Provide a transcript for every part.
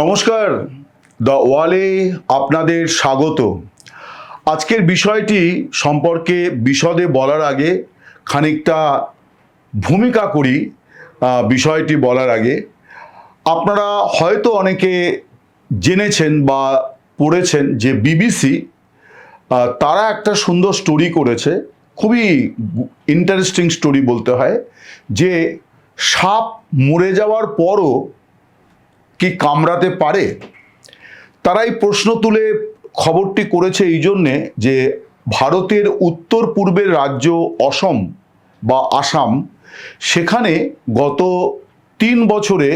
নমস্কার দ্য ওয়ালে আপনাদের স্বাগত। আজকের বিষয়টি সম্পর্কে বিশদে বলার আগে খানিকটা ভূমিকা করি বিষয়টি বলার আগে। আপনারা হয়তো অনেকে জেনেছেন বা পড়েছেন যে বিবিসি তারা একটা সুন্দর স্টোরি করেছে, খুবই ইন্টারেস্টিং স্টোরি বলতে হয়, যে সাপ মরে যাওয়ার পরও কি কামড়াতে পারে? তারা এই প্রশ্ন তুলে খবরটি করেছে এই জন্যে যে ভারতের উত্তর পূর্বের রাজ্য অসম বা আসাম, সেখানে গত তিন বছরে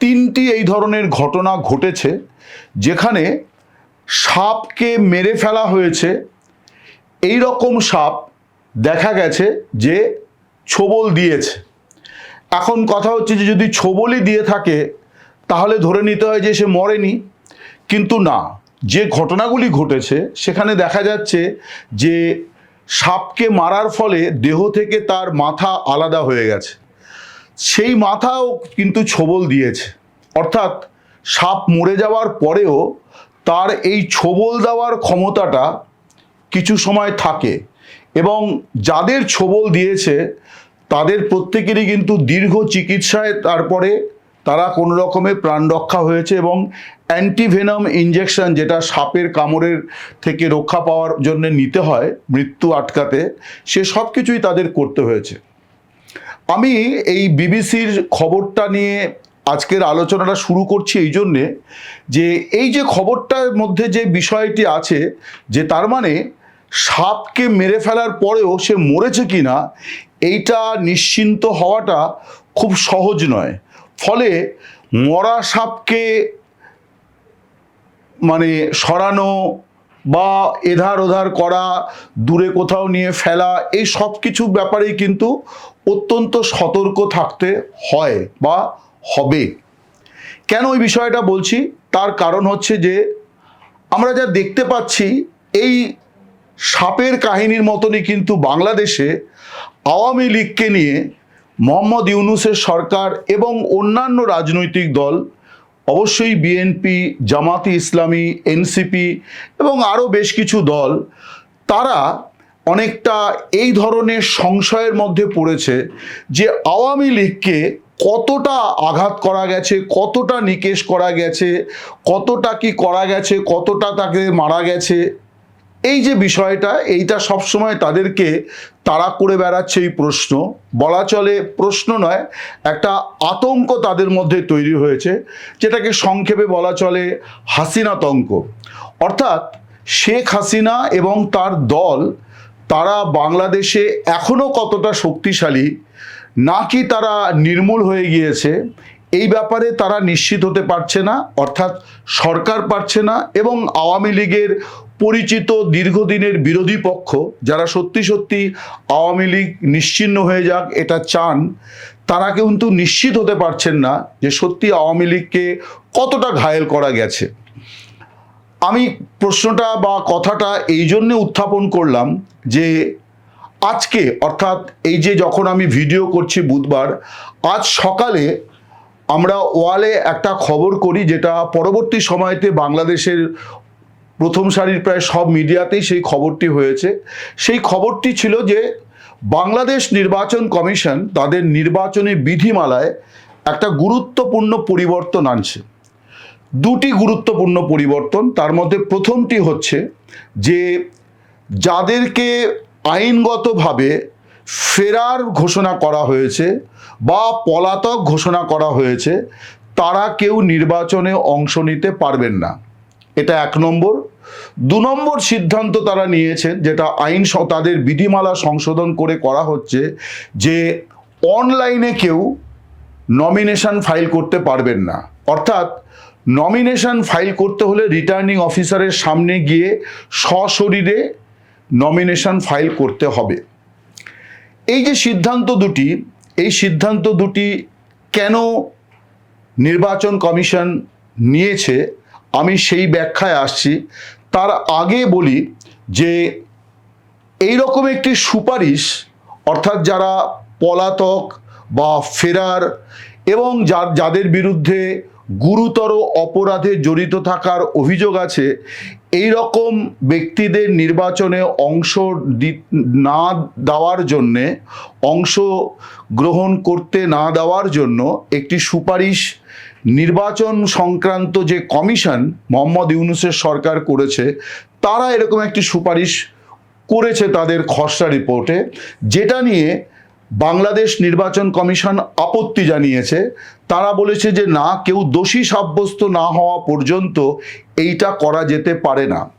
তিনটি এই ধরনের ঘটনা ঘটেছে, যেখানে সাপকে মেরে ফেলা হয়েছে। এই রকম সাপ দেখা গেছে যে ছোবল দিয়েছে। এখন কথা হচ্ছে যে যদি ছোবলই দিয়ে থাকে তাহলে ধরে নিতে হয় যে সে মরেনি। কিন্তু না, যে ঘটনাগুলি ঘটেছে, সেখানে দেখা যাচ্ছে যে সাপকে মারার ফলে দেহ থেকে তার মাথা আলাদা হয়ে গেছে। সেই মাথাও কিন্তু ছোবল দিয়েছে। অর্থাৎ সাপ মরে যাওয়ার পরেও তার এই ছোবল দেওয়ার ক্ষমতাটা কিছু সময় থাকে এবং যাদের ছোবল দিয়েছে, তাদের প্রত্যেকেরই কিন্তু দীর্ঘ চিকিৎসায় তারপরে তারা কোনো রকমে প্রাণ রক্ষা হয়েছে এবং অ্যান্টিভেনাম ইঞ্জেকশন যেটা সাপের কামড়ের থেকে রক্ষা পাওয়ার জন্য নিতে হয়, মৃত্যু আটকাতে, সে সব কিছুই তাদের করতে হয়েছে। আমি এই বিবিসির খবরটা নিয়ে আজকের আলোচনাটা শুরু করছি এই জন্যে যে এই যে খবরটার মধ্যে যে বিষয়টি আছে, যে তার মানে সাপকে মেরে ফেলার পরেও সে মরেছে কি না এইটা নিশ্চিন্ত হওয়াটা খুব সহজ নয়। ফলে মরা সাপকে মানে সরানো বা এধার ওধার করা, দূরে কোথাও নিয়ে ফেলা, এই সব কিছু ব্যাপারেই কিন্তু অত্যন্ত সতর্ক থাকতে হয় বা হবে। কেন ওই বিষয়টা বলছি? তার কারণ হচ্ছে যে, আমরা যা দেখতে পাচ্ছি, এই সাপের কাহিনীর মতনই কিন্তু বাংলাদেশে আওয়ামী লীগকে নিয়ে মোহাম্মদ ইউনুসের সরকার এবং অন্যান্য রাজনৈতিক দল, অবশ্যই বিএনপি জামাতি ইসলামী, এনসিপি এবং আরও বেশ কিছু দল, তারা অনেকটা এই ধরনের সংশয়ের মধ্যে পড়েছে যে আওয়ামী লীগকে কতটা আঘাত করা গেছে, কতটা নিকেশ করা গেছে, কতটা কি করা গেছে, কতটা তাকে মারা গেছে। এই যে বিষয়টা, এইটা সবসময় তাদেরকে তারা করে বেড়াচ্ছে এই প্রশ্ন। বলা চলে প্রশ্ন নয়, একটা আতঙ্ক তাদের মধ্যে তৈরি হয়েছে, যেটাকে সংক্ষেপে বলা চলে হাসিনাতঙ্ক অর্থাৎ শেখ হাসিনা এবং তার দল, তারা বাংলাদেশে এখনও কতটা শক্তিশালী, নাকি তারা নির্মূল হয়ে গিয়েছে, এই ব্যাপারে তারা নিশ্চিত হতে পারছে না, অর্থাৎ সরকার পারছে না এবং আওয়ামী লীগের পরিচিত দীর্ঘদিনের বিরোধী পক্ষ যারা সত্যি সত্যি আওয়ামী লীগ নিশ্চিহ্ন হয়ে যাক এটা চান, তারা কিন্তু নিশ্চিত হতে পারছেন না যে সত্যি আওয়ামী লীগকে কতটা ঘায়েল করা গেছে। আমি প্রশ্নটা বা কথাটা এই জন্যে উত্থাপন করলাম যে আজকে, অর্থাৎ এই যে যখন আমি ভিডিও করছি বুধবার, আজ সকালে আমরা ওয়ালে একটা খবর করি যেটা পরবর্তী সময়তে বাংলাদেশের প্রথম সারির প্রায় সব মিডিয়াতেই সেই খবরটি হয়েছে। সেই খবরটি ছিল যে, বাংলাদেশ নির্বাচন কমিশন তাদের নির্বাচনী বিধিমালায় একটা গুরুত্বপূর্ণ পরিবর্তন আনছে। দুটি গুরুত্বপূর্ণ পরিবর্তন, তার মধ্যে প্রথমটি হচ্ছে যে, যাদেরকে আইনগতভাবে ফেরার ঘোষণা করা হয়েছে বা পলাতক ঘোষণা করা হয়েছে, তারা কেউ নির্বাচনে অংশ নিতে পারবেন না। এটা এক নম্বর। দু নম্বর সিদ্ধান্ত তারা নিয়েছেন, যেটা আইন তাদের বিধিমালা সংশোধন করে করা হচ্ছে যে অনলাইনে কেউ নমিনেশন ফাইল করতে পারবেন না। অর্থাৎ নমিনেশন ফাইল করতে হলে রিটার্নিং অফিসারের সামনে গিয়ে সশরীরে নমিনেশন ফাইল করতে হবে। এই যে সিদ্ধান্ত দুটি, এই সিদ্ধান্ত দুটি কেন নির্বাচন কমিশন নিয়েছে আমি সেই ব্যাখ্যায় আসছি। তার আগে বলি যে এই রকম একটি সুপারিশ, অর্থাৎ যারা পলাতক বা ফেরার এবং যার, যাদের বিরুদ্ধে গুরুতর অপরাধে জড়িত থাকার অভিযোগ আছে এই রকম ব্যক্তিদের নির্বাচনে অংশ না দেওয়ার জন্যে, অংশ গ্রহণ করতে না দেওয়ার জন্য একটি সুপারিশ নির্বাচন সংক্রান্ত যে কমিশন মোহাম্মদ ইউনুসের সরকার করেছে, তারা এরকম একটি সুপারিশ করেছে তাদের খসড়া রিপোর্টে, যেটা নিয়ে বাংলাদেশ নির্বাচন কমিশন আপত্তি জানিয়েছে। তারা বলেছে যে, না, কেউ দোষী সাব্যস্ত না হওয়া পর্যন্ত এইটা করা যেতে পারে না।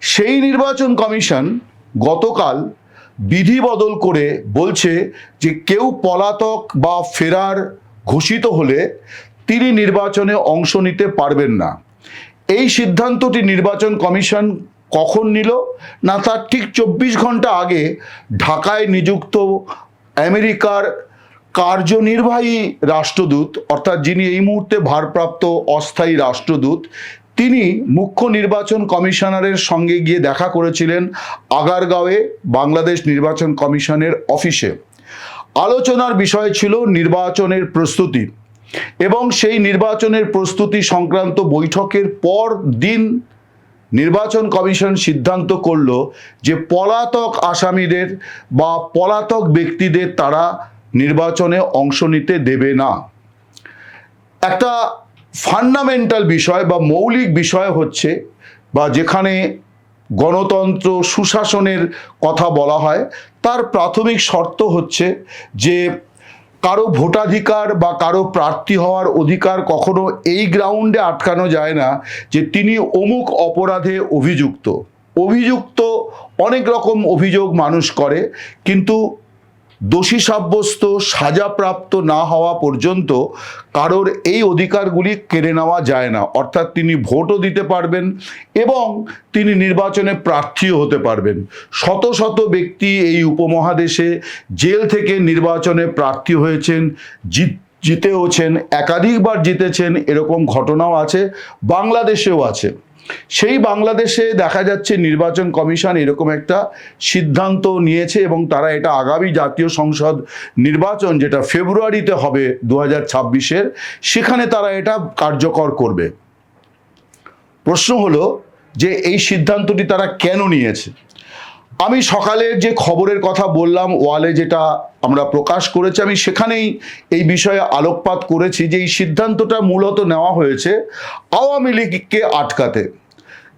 সেই নির্বাচন কমিশন গতকাল বিধি বদল করে বলছে যে, কেউ পলাতক বা ফেরার ঘোষিত হলে তিনি নির্বাচনে অংশ নিতে পারবেন না। এই সিদ্ধান্তটি নির্বাচন কমিশন কখন নিল? না, তার ঠিক চব্বিশ ঘণ্টা আগে ঢাকায় নিযুক্ত আমেরিকার কার্যনির্বাহী রাষ্ট্রদূত, অর্থাৎ যিনি এই মুহূর্তে ভারপ্রাপ্ত অস্থায়ী রাষ্ট্রদূত, তিনি মুখ্য নির্বাচন কমিশনারের সঙ্গে গিয়ে দেখা করেছিলেন আগারগাঁওয়ে বাংলাদেশ নির্বাচন কমিশনের অফিসে। আলোচনার বিষয় ছিল নির্বাচনের প্রস্তুতি। এবং সেই নির্বাচনের প্রস্তুতি সংক্রান্ত বৈঠকের পর দিন নির্বাচন কমিশন সিদ্ধান্ত করল যে পলাতক আসামিদের বা পলাতক ব্যক্তিদের তারা নির্বাচনে অংশ নিতে দেবে না। একটা ফান্ডামেন্টাল বিষয় বা মৌলিক বিষয় হচ্ছে বা যেখানে গণতন্ত্র সুশাসনের কথা বলা হয়, তার প্রাথমিক শর্ত হচ্ছে যে কারও ভোটাধিকার বা কারও প্রার্থী হওয়ার অধিকার কখনো এই গ্রাউন্ডে আটকানো যায় না যে তিনি অমুক অপরাধে অভিযুক্ত। অভিযুক্ত অনেক রকম অভিযোগ মানুষ করে, কিন্তু দোষী সাব্যস্ত সাজাপ্রাপ্ত না হওয়া পর্যন্ত কারোর এই অধিকারগুলি কেড়ে নেওয়া যায় না। অর্থাৎ তিনি ভোটও দিতে পারবেন এবং তিনি নির্বাচনে প্রার্থীও হতে পারবেন। শত শত ব্যক্তি এই উপমহাদেশে জেল থেকে নির্বাচনে প্রার্থী হয়েছেন, জিত, জিতেওছেন, একাধিকবার জিতেছেন, এরকম ঘটনাও আছে, বাংলাদেশেও আছে। সেই বাংলাদেশে দেখা যাচ্ছে নির্বাচন কমিশন এরকম একটা সিদ্ধান্ত নিয়েছে এবং তারা এটা আগামী জাতীয় সংসদ নির্বাচন যেটা ফেব্রুয়ারিতে হবে দু হাজার সেখানে তারা এটা কার্যকর করবে। প্রশ্ন হলো যে এই সিদ্ধান্তটি তারা কেন নিয়েছে? আমি সকালে যে খবরের কথা বললাম, ওয়ালে যেটা আমরা প্রকাশ করেছি, আমি সেখানেই এই বিষয়ে আলোকপাত করেছি যে এই সিদ্ধান্তটা মূলত নেওয়া হয়েছে আওয়ামী লীগকে আটকাতে।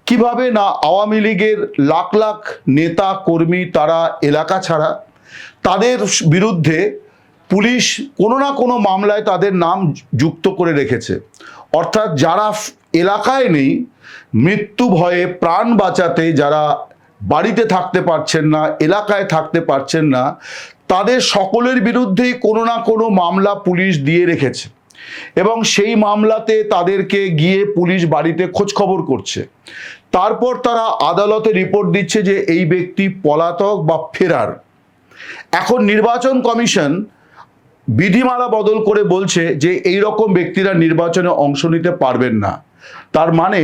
কীভাবে না আওয়ামী লীগের লাখ লাখ নেতা, কর্মী তারা এলাকা ছাড়া, তাদের বিরুদ্ধে পুলিশ কোনো না কোনো মামলায় তাদের নাম যুক্ত করে রেখেছে। অর্থাৎ যারা এলাকায় নেই, মৃত্যু ভয়ে প্রাণ বাঁচাতে যারা বাড়িতে থাকতে পারছেন না, এলাকায় থাকতে পারছেন না, তাদের সকলের বিরুদ্ধেই কোনো না কোনো মামলা পুলিশ দিয়ে রেখেছে। এবং সেই মামলাতে তাদেরকে গিয়ে পুলিশ বাড়িতে খোঁজ খবর করছে। তারপর তারা আদালতে রিপোর্ট দিচ্ছে যে এই ব্যক্তি পলাতক বা ফেরার। এখন নির্বাচন কমিশন বিধিমালা বদল করে বলছে যে এই রকম ব্যক্তিরা নির্বাচনে অংশ নিতে পারবেন না। তার মানে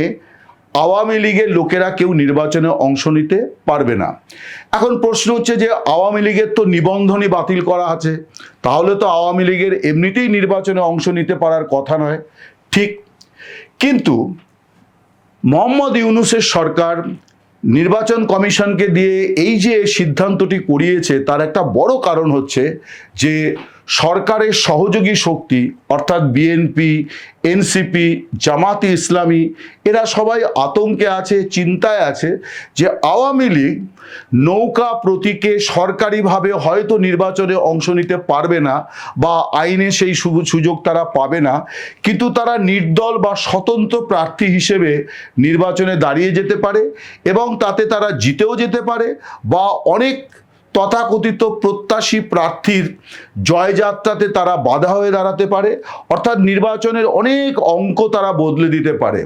আওয়ামী লীগের লোকেরা কেউ নির্বাচনে অংশ নিতে পারবে না। এখন প্রশ্ন হচ্ছে যে, আওয়ামী লীগের তো নিবন্ধনই বাতিল করা আছে। তাহলে তো আওয়ামী লীগের এমনিতেই নির্বাচনে অংশ নিতে পারার কথা নয়। ঠিক। কিন্তু মোহাম্মদ ইউনুসের সরকার নির্বাচন কমিশনকে দিয়ে এই যে সিদ্ধান্তটি করিয়েছে, তার একটা বড় কারণ হচ্ছে যে সরকারের সহযোগী শক্তি, অর্থাৎ বিএনপি এনসিপি জামাতি ইসলামী, এরা সবাই আতঙ্কে আছে, চিন্তায় আছে যে আওয়ামী লীগ নৌকা প্রতীকে সরকারিভাবে হয়তো নির্বাচনে অংশ নিতে পারবে না বা আইনে সেই সুযোগ তারা পাবে না। কিন্তু তারা নির্দল বা স্বতন্ত্র প্রার্থী হিসেবে নির্বাচনে দাঁড়িয়ে যেতে পারে এবং তাতে তারা জিতেও যেতে পারে বা অনেক তথাকথিত প্রত্যাশী প্রার্থীর জয়যাত্রাতে তারা বাধা হয়ে দাঁড়াতে পারে, অর্থাৎ নির্বাচনের অনেক অঙ্ক তারা বদলে দিতে পারে।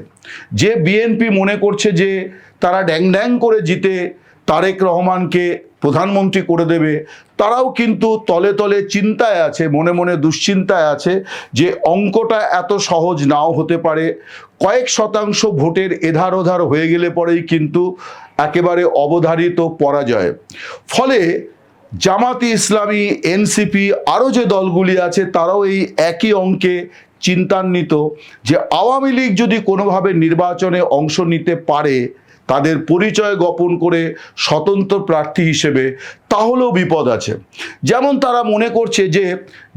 যে বিএনপি মনে করছে যে তারা ড্যাং ড্যাং করে জিতে তারেক রহমানকে প্রধানমন্ত্রী করে দেবে, তারাও কিন্তু তলে তলে চিন্তায় আছে, মনে মনে দুশ্চিন্তায় আছে যে অঙ্কটা এত সহজ নাও হতে পারে। কয়েক শতাংশ ভোটের এধার ওধার হয়ে গেলে পরেই কিন্তু একেবারে অবধারিত পরাজয়। ফলে জামাতি ইসলামী, এনসিপি আরও যে দলগুলি আছে তারাও এই একই অঙ্কে চিন্তান্বিত যে আওয়ামী লীগ যদি কোনোভাবে নির্বাচনে অংশ নিতে পারে, তাদের পরিচয় গোপন করে স্বতন্ত্র প্রার্থী হিসেবে, তাহলেও বিপদ আছে। যেমন তারা মনে করছে যে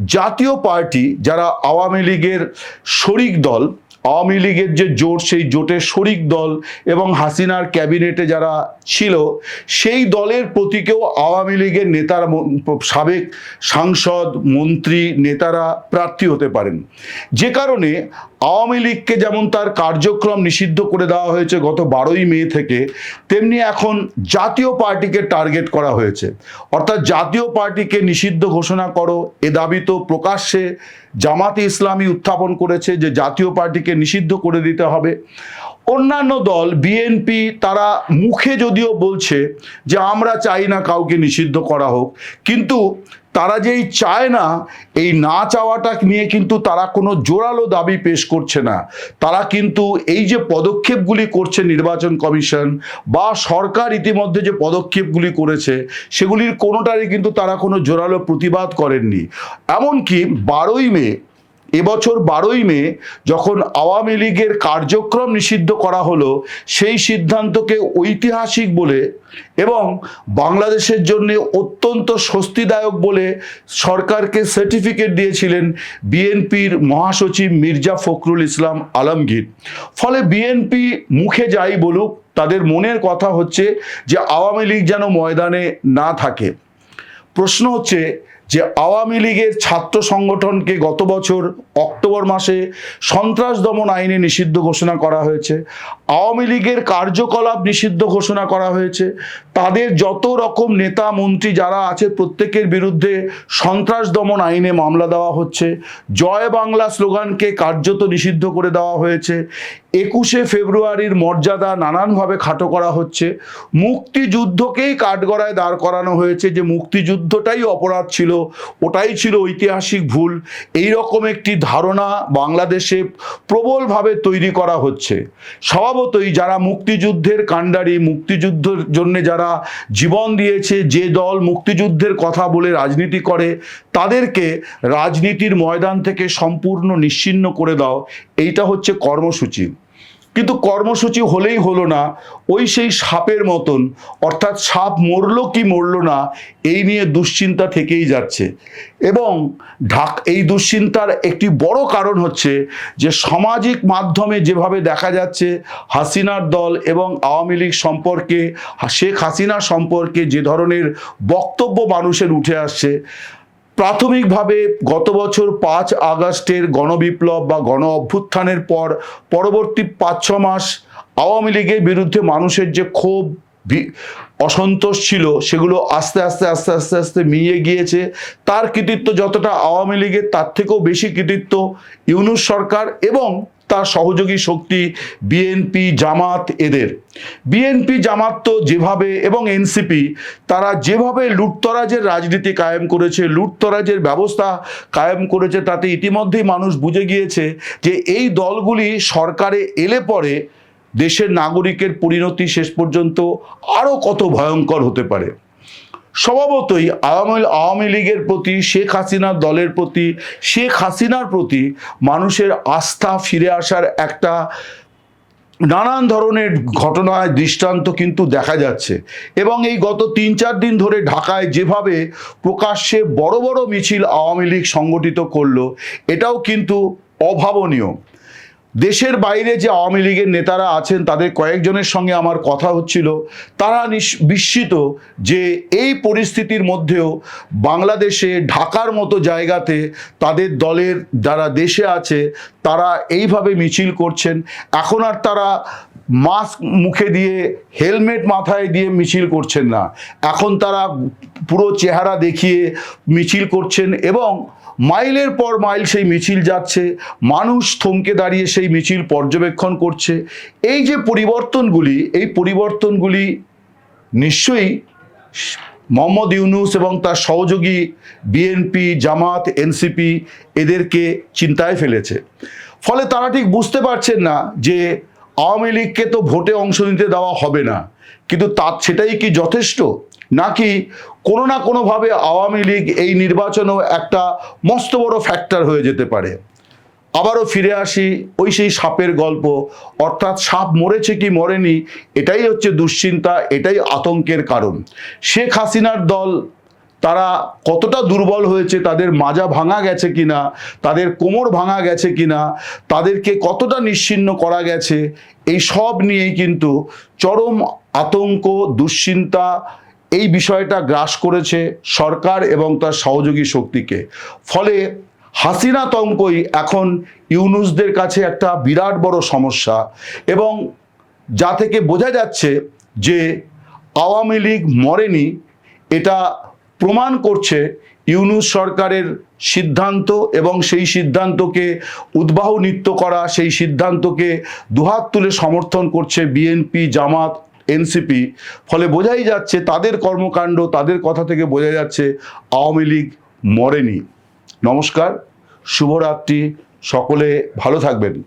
জাতীয় পার্টি, যারা আওয়ামী লীগের শরিক দল আওয়ামী লীগের যে জোট, সেই জোটের শরিক দল এবং হাসিনার ক্যাবিনেটে যারা ছিল, সেই দলের প্রতীকেও আওয়ামী লীগের নেতার সাবেক সাংসদ, মন্ত্রী, নেতারা প্রার্থী হতে পারেন। যে কারণে আওয়ামী লীগকে যেমন তার কার্যক্রম নিষিদ্ধ করে দেওয়া হয়েছে গত বারোই মে থেকে, তেমনি এখন জাতীয় পার্টিকে টার্গেট করা হয়েছে। অর্থাৎ জাতীয় পার্টিকে নিষিদ্ধ ঘোষণা করো, এ দাবি তো প্রকাশ্যে জামাতে ইসলামী উত্থাপন করেছে যে জাতীয় পার্টিকে নিষিদ্ধ করে দিতে হবে। অন্যান্য দল বিএনপি তারা মুখে যদিও বলছে যে আমরা চাই না কাউকে নিষিদ্ধ করা হোক, কিন্তু তারা যেই চায় না, এই না চাওয়াটা নিয়ে কিন্তু তারা কোনো জোরালো দাবি পেশ করছে না। তারা কিন্তু এই যে পদক্ষেপগুলি করছে নির্বাচন কমিশন বা সরকার ইতিমধ্যে যে পদক্ষেপগুলি করেছে, সেগুলির কোনোটারই কিন্তু তারা কোনো জোরালো প্রতিবাদ করেননি। এমনকি বারোই মে এবছর বারোই মে যখন আওয়ামী লীগের কার্যক্রম নিষিদ্ধ করা হলো, সেই সিদ্ধান্তকে ঐতিহাসিক বলে এবং বাংলাদেশের জন্য অত্যন্ত স্বস্তিদায়ক বলে সরকারকে সার্টিফিকেট দিয়েছিলেন বিএনপির মহাসচিব মির্জা ফখরুল ইসলাম আলমগীর। ফলে বিএনপি মুখে যাই বলুক, তাদের মনের কথা হচ্ছে যে আওয়ামী লীগ যেন ময়দানে না থাকে। প্রশ্ন হচ্ছে যে আওয়ামী লীগের ছাত্র সংগঠনকে গত বছর অক্টোবর মাসে সন্ত্রাস দমন আইনে নিষিদ্ধ ঘোষণা করা হয়েছে, আওয়ামী লীগের কার্যকলাপ নিষিদ্ধ ঘোষণা করা হয়েছে, তাদের যত রকম নেতা, মন্ত্রী যারা আছে প্রত্যেকের বিরুদ্ধে সন্ত্রাস দমন আইনে মামলা দেওয়া হচ্ছে। জয় বাংলা স্লোগানকে কার্যত নিষিদ্ধ করে দেওয়া হয়েছে। একুশে ফেব্রুয়ারির মর্যাদা নানানভাবে খাটো করা হচ্ছে। মুক্তিযুদ্ধকেই কাঠগড়ায় দাঁড় করানো হয়েছে যে মুক্তিযুদ্ধটাই অপরাধ ছিল। ওটাই ছিল ঐতিহাসিক ভুল। এই রকম একটি ধারণা বাংলাদেশে প্রবলভাবে তৈরি করা হচ্ছে। স্বভাবতই যারা মুক্তিযুদ্ধের কাণ্ডারি, মুক্তিযুদ্ধের জন্য যারা জীবন দিয়েছে, যে দল মুক্তিযুদ্ধের কথা বলে রাজনীতি করে, তাদেরকে রাজনীতির ময়দান থেকে সম্পূর্ণ নিশ্চিহ্ন করে দাও। এইটা হচ্ছে কর্মসূচি। কিন্তু কর্মসূচি হলেই হলো না, ওই সেই সাপের মতন, অর্থাৎ সাপ মরল কি মরলো না, এই নিয়ে দুশ্চিন্তা থেকেই যাচ্ছে। এবং ঢাক, এই দুশ্চিন্তার একটি বড় কারণ হচ্ছে যে সামাজিক মাধ্যমে যেভাবে দেখা যাচ্ছে, হাসিনার দল এবং আওয়ামী লীগ সম্পর্কে, শেখ হাসিনা সম্পর্কে যে ধরনের বক্তব্য মানুষের উঠে আসছে প্রাথমিকভাবে গত বছর পাঁচ আগস্টের গণবিপ্লব বা গণ অভ্যুত্থানের পর পরবর্তী পাঁচ, ছ মাস আওয়ামী লীগের বিরুদ্ধে মানুষের যে ক্ষোভ অসন্তোষ ছিল, সেগুলো আস্তে আস্তে আস্তে আস্তে আস্তে মিলিয়ে গিয়েছে। তার কৃতিত্ব যতটা আওয়ামী লীগের, তার থেকেও বেশি কৃতিত্ব ইউনুস সরকার এবং তার সহযোগী শক্তি বিএনপি জামাত এদের। বিএনপি জামাত তো যেভাবে এবং এনসিপি তারা যেভাবে লুটতরাজের রাজনীতি কায়েম করেছে, লুটতরাজের ব্যবস্থা কায়েম করেছে, তাতে ইতিমধ্যেই মানুষ বুঝে গিয়েছে যে এই দলগুলি সরকারে এলে পরে দেশের নাগরিকের পরিণতি শেষ পর্যন্ত আরও কত ভয়ঙ্কর হতে পারে। স্বভাবতই আওয়ামী আওয়ামী লীগের প্রতি, শেখ হাসিনার দলের প্রতি, শেখ হাসিনার প্রতি মানুষের আস্থা ফিরে আসার একটা নানান ধরনের ঘটনায় দৃষ্টান্ত কিন্তু দেখা যাচ্ছে। এবং এই গত তিন চার দিন ধরে ঢাকায় যেভাবে প্রকাশ্যে বড় বড় মিছিল আওয়ামী লীগ সংগঠিত করল, এটাও কিন্তু অভাবনীয়। দেশের বাইরে যে আওয়ামী লীগের নেতারা আছেন, তাদের কয়েকজনের সঙ্গে আমার কথা হচ্ছিল। তারা বিস্মিত যে এই পরিস্থিতির মধ্যেও বাংলাদেশে ঢাকার মতো জায়গাতে তাদের দলের যারা দেশে আছে, তারা এইভাবে মিছিল করছেন। এখন আর তারা মাস্ক মুখে দিয়ে, হেলমেট মাথায় দিয়ে মিছিল করছেন না। এখন তারা পুরো চেহারা দেখিয়ে মিছিল করছেন এবং মাইলের পর মাইল সেই মিছিল যাচ্ছে, মানুষ থমকে দাঁড়িয়ে সেই মিছিল পর্যবেক্ষণ করছে। এই যে পরিবর্তনগুলি, এই পরিবর্তনগুলি নিশ্চয়ই মোহাম্মদ ইউনুস এবং তার সহযোগী বিএনপি জামাত এনসিপি এদেরকে চিন্তায় ফেলেছে। ফলে তারা ঠিক বুঝতে পারছেন না যে আওয়ামী লীগকে তো ভোটে অংশ নিতে দেওয়া হবে না। কিন্তু তার সেটাই কি যথেষ্ট? নাকি কোনো না কোনোভাবে আওয়ামী লীগ এই নির্বাচনেও একটা মস্ত বড় ফ্যাক্টর হয়ে যেতে পারে? আবারও ফিরে আসি ওই সেই সাপের গল্প। অর্থাৎ সাপ মরেছে কি মরেনি, এটাই হচ্ছে দুশ্চিন্তা, এটাই আতঙ্কের কারণ। শেখ হাসিনার দল, তারা কতটা দুর্বল হয়েছে, তাদের মাজা ভাঙা গেছে কিনা, তাদের কোমর ভাঙা গেছে কিনা, তাদেরকে কতটা নিশ্চিন্ন করা গেছে, এই সব নিয়েই কিন্তু চরম আতঙ্ক, দুশ্চিন্তা এই বিষয়টা গ্রাস করেছে সরকার এবং তার সহযোগী শক্তিকে। ফলে হাসিনা তঙ্কই এখন ইউনুসদের কাছে একটা বিরাট বড় সমস্যা এবং যা থেকে বোঝা যাচ্ছে যে আওয়ামী লীগ মরেনি, এটা প্রমাণ করছে ইউনুস সরকারের সিদ্ধান্ত এবং সেই সিদ্ধান্তকে উদ্বাহ নৃত্য করা, সেই সিদ্ধান্তকে দুহাত তুলে সমর্থন করছে বিএনপি, জামাত এনসিপি, ফলে বোঝাই যাচ্ছে তাদের কর্মকাণ্ড, তাদের কথা থেকে বোঝা যাচ্ছে আওয়ামী লীগ মরেনি। নমস্কার, শুভরাত্রি, সকলে ভালো থাকবেন।